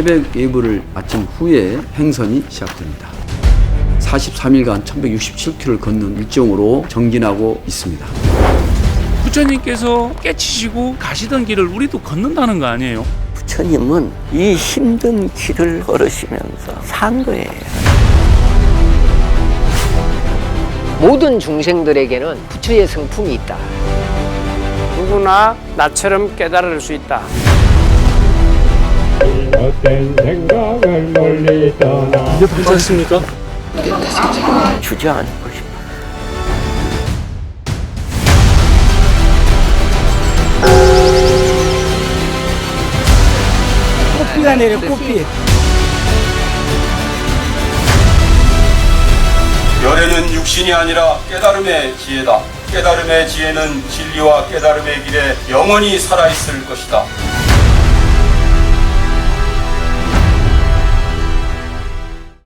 새벽 예불을 마친 후에 행선이 시작됩니다. 43일간 1167km를 걷는 일정으로 정진하고 있습니다. 부처님께서 깨치시고 가시던 길을 우리도 걷는다는 거 아니에요? 부처님은 이 힘든 길을 걸으시면서 산 거예요. 모든 중생들에게는 부처의 성품이 있다. 누구나 나처럼 깨달을 수 있다. 헛된 생각을 멀리 떠나 주저앉고 싶어. 꽃비가 내려 꽃비. 열애는 육신이 아니라 깨달음의 지혜다. 깨달음의 지혜는 진리와 깨달음의 길에 영원히 살아있을 것이다.